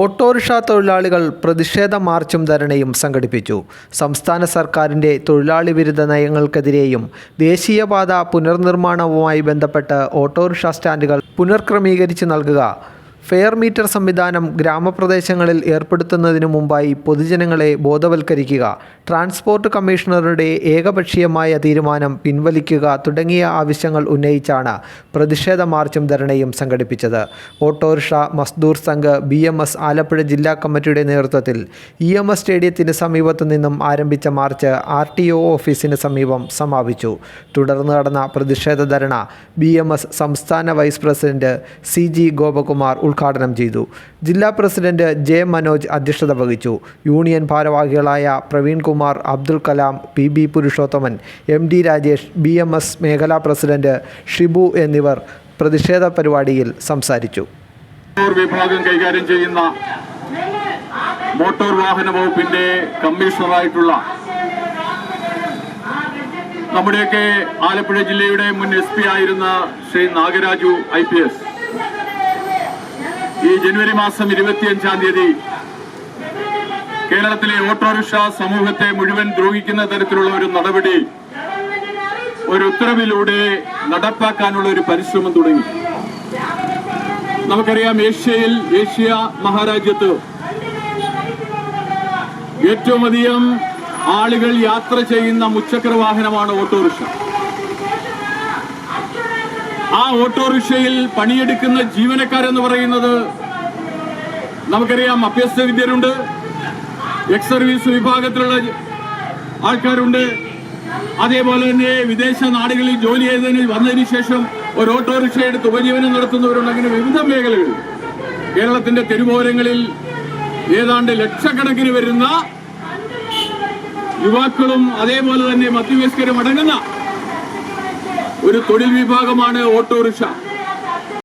Autorickshaw തൊഴിലാളികൾ പ്രതിഷേധ മാർച്ചും ധരണയും സംഘടിപ്പിച്ചു. സംസ്ഥാന സർക്കാരിന്റെ തൊഴിലാളി വിരുദ്ധ നയങ്ങൾക്കെതിരെയും ദേശീയപാത പുനർനിർമ്മാണവുമായി ബന്ധപ്പെട്ട് ഓട്ടോറിക്ഷ സ്റ്റാൻഡുകൾ പുനർക്രമീകരിച്ച് നൽകുക. ഫെയർ മീറ്റർ സംവിധാനം ഗ്രാമപ്രദേശങ്ങളിൽ ഏർപ്പെടുത്തുന്നതിനു മുമ്പായി പൊതുജനങ്ങളെ ബോധവൽക്കരിക്കുക ട്രാൻസ്പോർട്ട് കമ്മീഷണറുടെ ഏകപക്ഷീയമായ തീരുമാനം പിൻവലിക്കുക തുടങ്ങിയ ആവശ്യങ്ങൾ ഉന്നയിച്ചാണ് പ്രതിഷേധ മാർച്ചും ധരണയും സംഘടിപ്പിച്ചത്. ഓട്ടോറിക്ഷ മസ്ദൂർ സംഘ് ബി ആലപ്പുഴ ജില്ലാ കമ്മിറ്റിയുടെ നേതൃത്വത്തിൽ ഇ എം എസ് സ്റ്റേഡിയത്തിന് സമീപത്തു നിന്നും ആരംഭിച്ച മാർച്ച് ആർ ടി ഒ ഓഫീസിന് സമീപം സമാപിച്ചു. തുടർന്ന് നടന്ന പ്രതിഷേധ ധരണ ബി സംസ്ഥാന vice president C G Gopakumar ഉദ്ഘാടനം ചെയ്തു. ജില്ലാ പ്രസിഡന്റ് ജെ മനോജ് അധ്യക്ഷത വഹിച്ചു. യൂണിയൻ ഭാരവാഹികളായ Praveen Kumar Abdul Kalam P B Purushothaman M D Rajesh B M S മേഖലാ പ്രസിഡന്റ് ഷിബു എന്നിവർ പ്രതിഷേധ പരിപാടിയിൽ സംസാരിച്ചു. വിഭാഗം കൈകാര്യം ചെയ്യുന്ന മോട്ടോർ വാഹന വകുപ്പിന്റെ കമ്മീഷണറായിട്ടുള്ള നമ്മുടെയൊക്കെ ആലപ്പുഴ ജില്ലയുടെ മുൻ എസ് പി ആയിരുന്ന Shri Nagaraju I P S. ഈ ജനുവരി മാസം ഇരുപത്തിയഞ്ചാം തീയതി കേരളത്തിലെ ഓട്ടോറിക്ഷ സമൂഹത്തെ മുഴുവൻ ദ്രോഹിക്കുന്ന തരത്തിലുള്ള ഒരു നടപടി ഒരു ഉത്തരവിലൂടെ നടപ്പാക്കാനുള്ള ഒരു പരിശ്രമം തുടങ്ങി. നമുക്കറിയാം ഏഷ്യയിൽ ഏഷ്യ മഹാരാജ്യത്ത് ഏറ്റവും അധികം ആളുകൾ യാത്ര ചെയ്യുന്ന മുച്ചക്ര വാഹനമാണ് ഓട്ടോറിക്ഷ. ആ ഓട്ടോറിക്ഷയിൽ പണിയെടുക്കുന്ന ജീവനക്കാരെന്ന് പറയുന്നത് നമുക്കറിയാം അഭ്യസ്ത വിദ്യരുണ്ട് എക്സ് സർവീസ് വിഭാഗത്തിലുള്ള ആൾക്കാരുണ്ട്. അതേപോലെ തന്നെ വിദേശ നാടുകളിൽ ജോലി ചെയ്തതിന് വന്നതിന് ശേഷം ഒരു ഓട്ടോറിക്ഷ എടുത്ത് ഉപജീവനം നടത്തുന്നവരുണ്ട് അങ്ങനെ വിവിധ മേഖലകൾ കേരളത്തിന്റെ തെരുവോരങ്ങളിൽ ഏതാണ്ട് ലക്ഷക്കണക്കിന് വരുന്ന യുവാക്കളും അതേപോലെ തന്നെ മധ്യവയസ്കരും അടങ്ങുന്ന ഒരു തൊഴിൽ വിഭാഗമാണ് ഓട്ടോറിക്ഷ